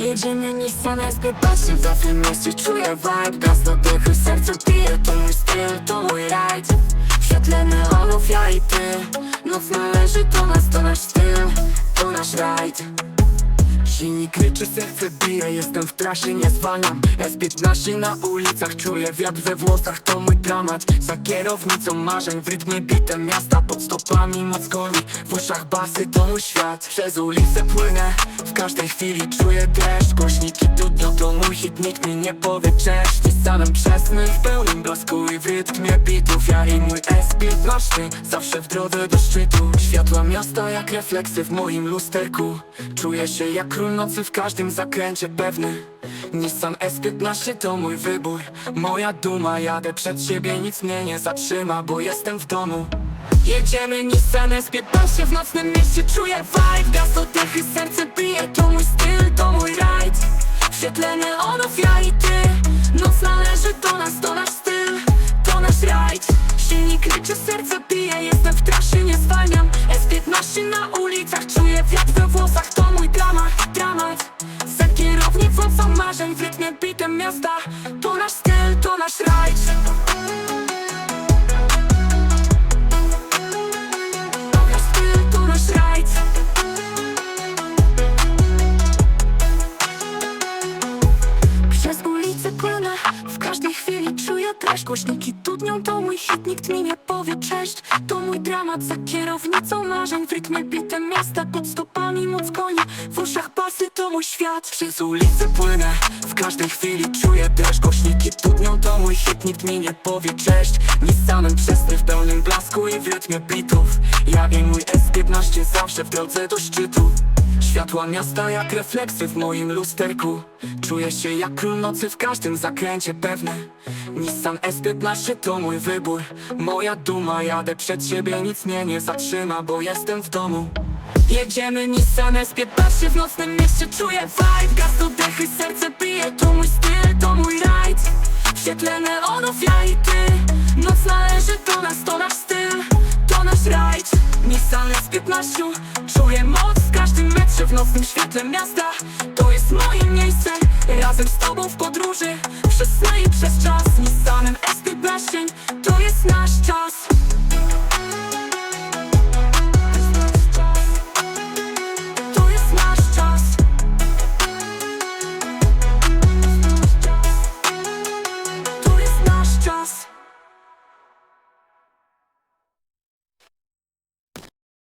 Jedziemy Nissan SP, patrzę w tym mieście, czuję vibe. Gaz do dychy, serce bije, to mój styl, to mój ride. W świetle neonów ja i ty. Noc należy do nas, to nasz styl, to nasz ride Silnik ryczy, serce bije, jestem w trasie, nie zwalniam. S15 na ulicach, czuję wiatr we włosach, to mój dramat. Za kierownicą marzeń, w rytmie bitem miasta Pod stopami moc goni, w uszach basy, to mój świat Przez ulicę płynę, w każdej chwili czuję deszcz Głośniki dudnią, to mój hit, nikt mi nie powie cześć. Nissanem przesny, w pełnym blasku i w rytmie bitów. Ja i mój S15, zawsze w drodze do szczytu. Światła miasta jak refleksy w moim lusterku. Czuję się jak król nocy w każdym zakręcie pewny. Nissan S15 to mój wybór. Moja duma, jadę przed siebie, nic mnie nie zatrzyma Bo jestem w domu. Jedziemy Nissan S15 w nocnym mieście. Czuję vibe, gaz do dychy, serce bije. To mój styl, to mój ride W świetle neonów ja i ty. Noc należy do nas, to nasz styl To nasz ride Silnik ryczy, serce bije co marzeń W rytmie bitem miasta. To nasz styl, to nasz ride Przez ulicę płynę, w każdej chwili czuję treść. Głośniki dudnią, to mój hit, nikt mi nie powie cześć. To mój dramat za kierownicą marzeń. W rytmie bitem miasta, pod stopami moc koni. W uszach pasy, to mój świat. Przez ulicę płynę, w każdej chwili czuję deszcz. Głośniki dudnią, to mój hit, nikt mi nie powie cześć. Nissanem przesny w pełnym blasku i w rytmie bitów. Ja i mój S15 zawsze w drodze do szczytu. Światła miasta jak refleksy w moim lusterku. Czuję się jak król nocy w każdym zakręcie pewny. Nissan S15 to mój wybór. Moja duma, jadę przed siebie, nic mnie nie zatrzyma Bo jestem w domu Jedziemy Nissan S15 w nocnym mieście Czuję vibe, gaz do dechy, serce bije To mój styl, to mój rajd W świetle neonów ja i ty Noc należy do nas, to nasz styl To nasz rajd Nissan S15 Czuję moc w każdym metrze W nocnym świetle miasta. To jest moje miejsce Razem z tobą w podróży. Przez sny i przez czas Nissanem S15